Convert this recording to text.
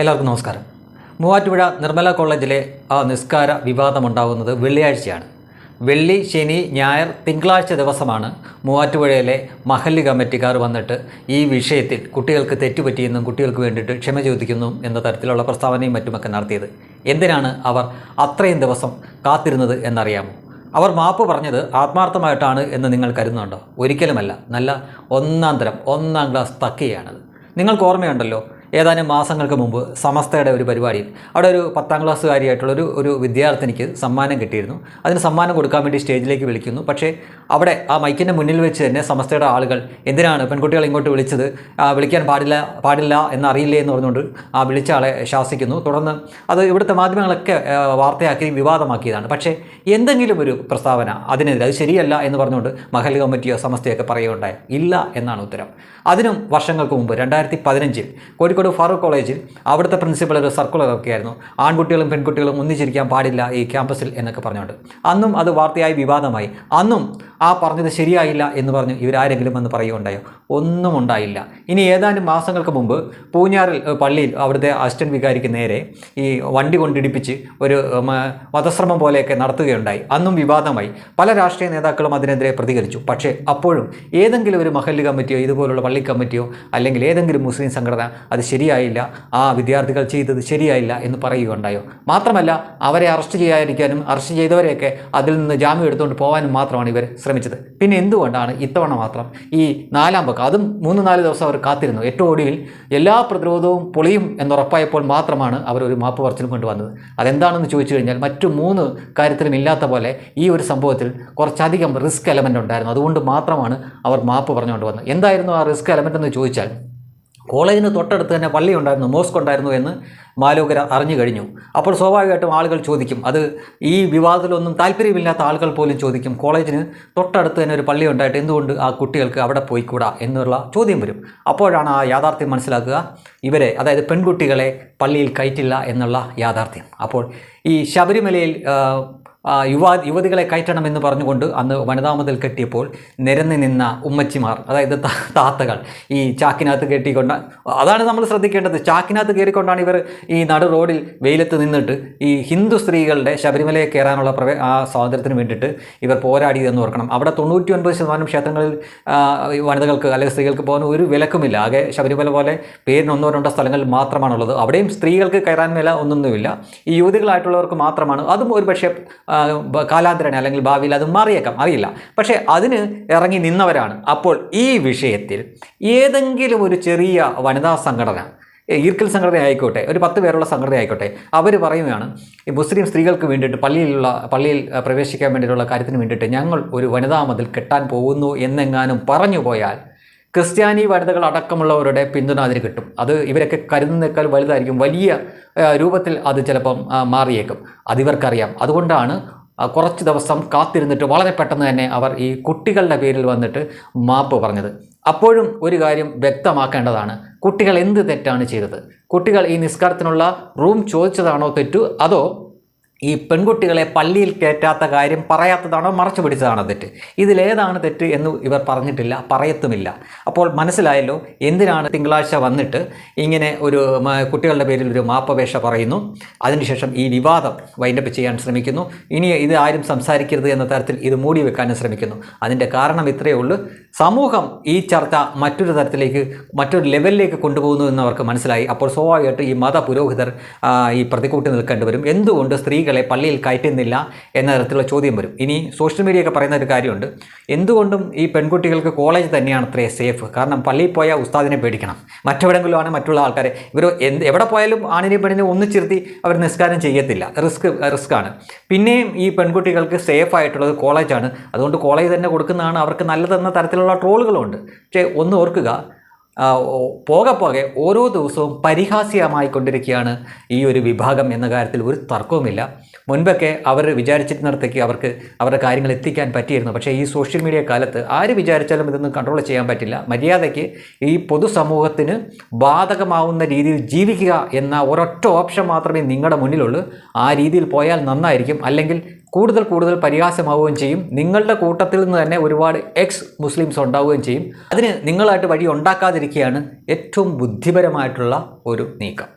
എല്ലാവർക്കും നമസ്കാരം. മൂവാറ്റുപുഴ നിർമ്മല കോളേജിലെ ആ നിസ്കാര വിവാദമുണ്ടാകുന്നത് വെള്ളിയാഴ്ചയാണ്. വെള്ളി ശനി ഞായർ തിങ്കളാഴ്ച ദിവസമാണ് മൂവാറ്റുപുഴയിലെ മഹല്ല് കമ്മിറ്റിക്കാർ വന്നിട്ട് ഈ വിഷയത്തിൽ കുട്ടികൾക്ക് തെറ്റുപറ്റിയെന്നും കുട്ടികൾക്ക് വേണ്ടിയിട്ട് ക്ഷമ ചോദിക്കുന്നു എന്ന തരത്തിലുള്ള പ്രസ്താവനയും മറ്റുമൊക്കെ നടത്തിയത്. എന്തിനാണ് അവർ അത്രയും ദിവസം കാത്തിരുന്നത് എന്നറിയാമോ? അവർ മാപ്പ് പറഞ്ഞത് ആത്മാർത്ഥമായിട്ടാണ് എന്ന് നിങ്ങൾ കരുതുന്നുണ്ടോ? ഒരിക്കലുമല്ല. നല്ല ഒന്നാം തരം ഒന്നാം ക്ലാസ് തക്കിയാണത് നിങ്ങൾക്ക് ഓർമ്മയുണ്ടല്ലോ ഏതാനും മാസങ്ങൾക്ക് മുമ്പ് സമസ്തയുടെ ഒരു പരിപാടിയിൽ അവിടെ ഒരു പത്താം ക്ലാസ്സുകാരിയായിട്ടുള്ള ഒരു ഒരു വിദ്യാർത്ഥിനിക്ക് സമ്മാനം കിട്ടിയിരുന്നു. അതിന് സമ്മാനം കൊടുക്കാൻ വേണ്ടി സ്റ്റേജിലേക്ക് വിളിക്കുന്നു. പക്ഷേ അവിടെ ആ മൈക്കിന്റെ മുന്നിൽ വെച്ച് തന്നെ സമസ്തയുടെ ആളുകൾ എന്തിനാണ് പെൺകുട്ടികളെ ഇങ്ങോട്ട് വിളിച്ചത്? വിളിക്കാൻ പാടില്ല പാടില്ല എന്നറിയില്ലേ എന്ന് പറഞ്ഞുകൊണ്ട് ആ വിളിച്ച ആളെ ശാസിക്കുന്നു. തുടർന്ന് അത് ഇവിടുത്തെ മാധ്യമങ്ങളൊക്കെ വാർത്തയാക്കി വിവാദമാക്കിയതാണ്. പക്ഷേ എന്തെങ്കിലും ഒരു പ്രസ്താവന അതിനെതിരെ അത് ശരിയല്ല എന്ന് പറഞ്ഞുകൊണ്ട് മഹൽ കമ്മിറ്റിയോ സമസ്തയൊക്കെ പറയുകയുണ്ടായി. ഇല്ല എന്നാണ് ഉത്തരം. അതിനും വർഷങ്ങൾക്ക് മുമ്പ് രണ്ടായിരത്തി പതിനഞ്ചിൽ കോഴിക്കോട് ഫാറൂഖ് കോളേജിൽ അവിടുത്തെ പ്രിൻസിപ്പൽ ഒരു സർക്കുലർ ഒക്കെയായിരുന്നു ആൺകുട്ടികളും പെൺകുട്ടികളും ഒന്നിച്ചിരിക്കാൻ പാടില്ല ഈ ക്യാമ്പസിൽ എന്നൊക്കെ പറഞ്ഞുകൊണ്ട്. അന്നും അത് വാർത്തയായി വിവാദമായി. അന്നും ആ പറഞ്ഞത് ശരിയായില്ല എന്ന് പറഞ്ഞ് ഇവരാരെങ്കിലും വന്ന് പറയുകയുണ്ടായോ. ഒന്നും ഉണ്ടായില്ല. ഇനി ഏതാനും മാസങ്ങൾക്ക് മുമ്പ് പൂഞ്ഞാറിൽ പള്ളിയിൽ അവിടുത്തെ അസിസ്റ്റന്റ് വികാരിക്ക് നേരെ ഈ വണ്ടി കൊണ്ടിടിപ്പിച്ച് ഒരു വധശ്രമം പോലെയൊക്കെ നടത്തുകയുണ്ടായി. അന്നും വിവാദമായി. പല രാഷ്ട്രീയ നേതാക്കളും അതിനെതിരെ പ്രതികരിച്ചു. പക്ഷേ അപ്പോഴും ഏതെങ്കിലും ഒരു മഹല്ല് കമ്മിറ്റിയോ ഇതുപോലുള്ള പള്ളി കമ്മിറ്റിയോ അല്ലെങ്കിൽ ഏതെങ്കിലും മുസ്ലിം സംഘടന അത് ശരിയായില്ല ആ വിദ്യാർത്ഥികൾ ചെയ്തത് ശരിയായില്ല എന്ന് പറയുകയുണ്ടായോ. മാത്രമല്ല അവരെ അറസ്റ്റ് ചെയ്യാതിരിക്കാനും അറസ്റ്റ് ചെയ്തവരെയൊക്കെ അതിൽ നിന്ന് ജാമ്യം എടുത്തുകൊണ്ട് പോകാനും മാത്രമാണ് ഇവർ ശ്രമിച്ചത്. പിന്നെ എന്തുകൊണ്ടാണ് ഇത്തവണ മാത്രം ഈ നാലാം പക്കം അതും മൂന്ന് നാല് ദിവസം അവർ കാത്തിരുന്നു. ഏറ്റവും ഒടുവിൽ എല്ലാ പ്രതിരോധവും പൊളിയും എന്നുറപ്പായപ്പോൾ മാത്രമാണ് അവർ ഒരു മാപ്പ് പറച്ചിലും കൊണ്ടുവന്നത്. അതെന്താണെന്ന് ചോദിച്ചു കഴിഞ്ഞാൽ മറ്റു മൂന്ന് കാര്യത്തിലും ഇല്ലാത്ത പോലെ ഈ ഒരു സംഭവത്തിൽ കുറച്ചധികം റിസ്ക് എലമെന്റ് ഉണ്ടായിരുന്നു. അതുകൊണ്ട് മാത്രമാണ് അവർ മാപ്പ് പറഞ്ഞുകൊണ്ട് വന്നത്. എന്തായിരുന്നു ആ റിസ്ക് എലമെന്റ് എന്ന് ചോദിച്ചാൽ കോളേജിന് തൊട്ടടുത്ത് തന്നെ പള്ളി ഉണ്ടായിരുന്നു മോസ്ക് ഉണ്ടായിരുന്നു എന്ന് മാലോകർ അറിഞ്ഞു കഴിഞ്ഞു. അപ്പോൾ സ്വാഭാവികമായിട്ടും ആളുകൾ ചോദിക്കും അത് ഈ വിവാദത്തിലൊന്നും താല്പര്യമില്ലാത്ത ആളുകൾ പോലും ചോദിക്കും കോളേജിന് തൊട്ടടുത്ത് തന്നെ ഒരു പള്ളി ഉണ്ടായിട്ട് എന്തുകൊണ്ട് ആ കുട്ടികൾക്ക് അവിടെ പോയിക്കൂടാ എന്നുള്ള ചോദ്യം വരും. അപ്പോഴാണ് ആ യാഥാർത്ഥ്യം മനസ്സിലാക്കുക ഇവരെ അതായത് പെൺകുട്ടികളെ പള്ളിയിൽ കയറ്റില്ല എന്നുള്ള യാഥാർത്ഥ്യം. അപ്പോൾ ഈ ശബരിമലയിൽ യുവാ യുവതികളെ കയറ്റണം എന്ന് പറഞ്ഞുകൊണ്ട് അന്ന് വനിതാ മതിൽ കെട്ടിയപ്പോൾ നിരന്ന് നിന്ന ഉമ്മച്ചിമാർ അതായത് താത്തകൾ ഈ ചാക്കിനകത്ത് കെട്ടിക്കൊണ്ട് അതാണ് നമ്മൾ ശ്രദ്ധിക്കേണ്ടത്. ചാക്കിനകത്ത് കയറിക്കൊണ്ടാണ് ഇവർ ഈ നടു റോഡിൽ വെയിലത്ത് നിന്നിട്ട് ഈ ഹിന്ദു സ്ത്രീകളുടെ ശബരിമലയെ കയറാനുള്ള പ്രവേ ആ സ്വാതന്ത്ര്യത്തിന് വേണ്ടിയിട്ട് ഇവർ പോരാടിയതെന്ന് ഓർക്കണം. അവിടെ തൊണ്ണൂറ്റി ഒൻപത് ശതമാനം ക്ഷേത്രങ്ങളിൽ വനിതകൾക്ക് അല്ലെങ്കിൽ സ്ത്രീകൾക്ക് പോകാൻ ഒരു വിലക്കുമില്ല. ആകെ ശബരിമല പോലെ പേരിന് ഒന്നോ രണ്ടോ സ്ഥലങ്ങളിൽ മാത്രമാണുള്ളത്. അവിടെയും സ്ത്രീകൾക്ക് കയറാൻ വില ഒന്നൊന്നുമില്ല. ഈ യുവതികളായിട്ടുള്ളവർക്ക് മാത്രമാണ്. അതും ഒരു പക്ഷേ കാലാന്തരനെ അല്ലെങ്കിൽ ഭാവിയിൽ അത് മാറിയേക്കാം. അറിയില്ല. പക്ഷേ അതിന് ഇറങ്ങി നിന്നവരാണ്. അപ്പോൾ ഈ വിഷയത്തിൽ ഏതെങ്കിലും ഒരു ചെറിയ വനിതാ സംഘടന ഈർക്കൽ സംഘടന ആയിക്കോട്ടെ ഒരു പത്ത് പേരുള്ള സംഘടന ആയിക്കോട്ടെ അവർ പറയുകയാണ് ഈ മുസ്ലിം സ്ത്രീകൾക്ക് വേണ്ടിയിട്ട് പള്ളിയിലുള്ള പള്ളിയിൽ പ്രവേശിക്കാൻ വേണ്ടിയിട്ടുള്ള കാര്യത്തിന് വേണ്ടിയിട്ട് ഞങ്ങൾ ഒരു വനിതാ മതിൽ കെട്ടാൻ പോകുന്നു എന്നെങ്ങാനും പറഞ്ഞു പോയാൽ ക്രിസ്ത്യാനി വനിതകൾ അടക്കമുള്ളവരുടെ പിന്തുണ അതിന് കിട്ടും. അത് ഇവരൊക്കെ കരുതുന്നേക്കാൾ വലുതായിരിക്കും. വലിയ രൂപത്തിൽ അത് ചിലപ്പം മാറിയേക്കും. അതിവർക്കറിയാം അതുകൊണ്ടാണ് കുറച്ച് ദിവസം കാത്തിരുന്നിട്ട് വളരെ പെട്ടെന്ന് തന്നെ അവർ ഈ കുട്ടികളുടെ പേരിൽ വന്നിട്ട് മാപ്പ് പറഞ്ഞത്. അപ്പോഴും ഒരു കാര്യം വ്യക്തമാക്കേണ്ടതാണ്. കുട്ടികൾ എന്ത് തെറ്റാണ് ചെയ്തത്? കുട്ടികൾ ഈ നിസ്കാരത്തിനുള്ള റൂം ചോദിച്ചതാണോ തെറ്റു? അതോ ഈ പെൺകുട്ടികളെ പള്ളിയിൽ കയറ്റാത്ത കാര്യം പറയാത്തതാണോ? മറച്ചു പിടിച്ചതാണോ തെറ്റ്? ഇതിലേതാണ് തെറ്റ് എന്ന് ഇവർ പറഞ്ഞിട്ടില്ല പറയത്തുമില്ല. അപ്പോൾ മനസ്സിലായല്ലോ എന്തിനാണ് തിങ്കളാഴ്ച വന്നിട്ട് ഇങ്ങനെ ഒരു കുട്ടികളുടെ പേരിൽ ഒരു മാപ്പപേക്ഷ പറയുന്നു. അതിനുശേഷം ഈ വിവാദം വൈൻഡപ്പ് ചെയ്യാൻ ശ്രമിക്കുന്നു. ഇനി ഇത് ആരും സംസാരിക്കരുത് എന്ന തരത്തിൽ ഇത് മൂടി വെക്കാനും ശ്രമിക്കുന്നു. അതിന്റെ കാരണം ഇത്രയേ ഉള്ളൂ. സമൂഹം ഈ ചർച്ച മറ്റൊരു തരത്തിലേക്ക് മറ്റൊരു ലെവലിലേക്ക് കൊണ്ടുപോകുന്നു എന്ന് അവർക്ക് മനസ്സിലായി. അപ്പോൾ സ്വാഭാവികമായിട്ട് ഈ മത പുരോഹിതർ ഈ പ്രതികൂട്ടി നിൽക്കേണ്ടി വരും. എന്തുകൊണ്ട് സ്ത്രീകളെ പള്ളിയിൽ കയറ്റുന്നില്ല എന്ന തരത്തിലുള്ള ചോദ്യം വരും. ഇനി സോഷ്യൽ മീഡിയ ഒക്കെ പറയുന്ന ഒരു കാര്യമുണ്ട്. എന്തുകൊണ്ടും ഈ പെൺകുട്ടികൾക്ക് കോളേജ് തന്നെയാണ് അത്രേ സേഫ് കാരണം പള്ളിയിൽ പോയാൽ ഉസ്താദിനെ പേടിക്കണം. മറ്റെവിടെങ്കിലുമാണ് മറ്റുള്ള ആൾക്കാരെ. ഇവർ എന്ത് എവിടെ പോയാലും ആണിനെ പെണ്ണിനെ ഒന്നിച്ചിരുത്തി അവർ നിസ്കാരം ചെയ്യത്തില്ല. റിസ്ക് റിസ്ക് ആണ്. പിന്നെയും ഈ പെൺകുട്ടികൾക്ക് സേഫ് ആയിട്ടുള്ളത് കോളേജാണ് അതുകൊണ്ട് കോളേജ് തന്നെ കൊടുക്കുന്നതാണ് അവർക്ക് നല്ലതെന്ന തരത്തിലുള്ള ട്രോളുകളുണ്ട് പക്ഷേ ഒന്ന് ഓർക്കുക പോകെ പോകെ ഓരോ ദിവസവും പരിഹാസ്യമായി കൊണ്ടിരിക്കുകയാണ് ഈ ഒരു വിഭാഗം എന്ന കാര്യത്തിൽ ഒരു തർക്കവുമില്ല. മുൻപൊക്കെ അവർ വിചാരിച്ചിരുന്നിടത്തേക്ക് അവർക്ക് അവരുടെ കാര്യങ്ങൾ എത്തിക്കാൻ പറ്റിയിരുന്നു. പക്ഷേ ഈ സോഷ്യൽ മീഡിയ കാലത്ത് ആര് വിചാരിച്ചാലും ഇതൊന്നും കൺട്രോൾ ചെയ്യാൻ പറ്റില്ല. മര്യാദയ്ക്ക് ഈ പൊതുസമൂഹത്തിന് ബാധകമാവുന്ന രീതിയിൽ ജീവിക്കുക എന്ന ഒരൊറ്റ ഓപ്ഷൻ മാത്രമേ നിങ്ങളുടെ മുന്നിലുള്ളൂ. ആ രീതിയിൽ പോയാൽ നന്നായിരിക്കും. അല്ലെങ്കിൽ കൂടുതൽ കൂടുതൽ പരിഹാസമാവുകയും ചെയ്യും. നിങ്ങളുടെ കൂട്ടത്തിൽ നിന്ന് തന്നെ ഒരുപാട് എക്സ് മുസ്ലിംസ് ഉണ്ടാവുകയും ചെയ്യും. അതിന് നിങ്ങളായിട്ട് വഴി ഉണ്ടാക്കാതിരിക്കുകയാണ് ഏറ്റവും ബുദ്ധിപരമായിട്ടുള്ള ഒരു നീക്കം.